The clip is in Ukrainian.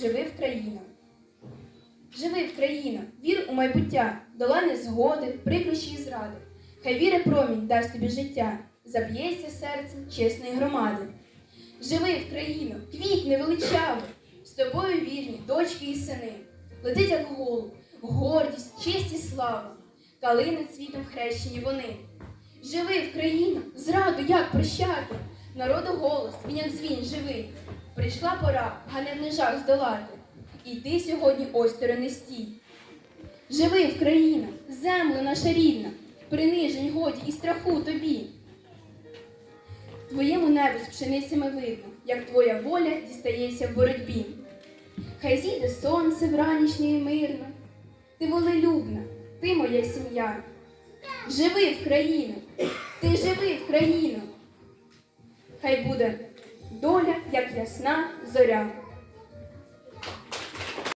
Живи в. Живи в вір у майбуття, долани згоди, прикрощі і зради. Хай віри промінь дасть тобі життя, заб'ється серцем чесної громади. Живи в країну, квітне величаво, з тобою вірні, дочки і сини. Летить, як голуб, гордість, честь і слава, калини цвітом хрещені вони. Живи в зраду як прощати, народу голос, він як дзвін живий. Прийшла пора ганебний жах здолати, і ти сьогодні осторонь не стій. Живи в країну, землю наша рідна, принижень годі і страху тобі. Твоєму небу з пшеницями видно, як твоя воля дістається в боротьбі. Хай зійде сонце вранішнє і мирно, ти волелюбна, ти моя сім'я. Живи в країну, ти живи в країну. Хай буде доля, як ясна зоря.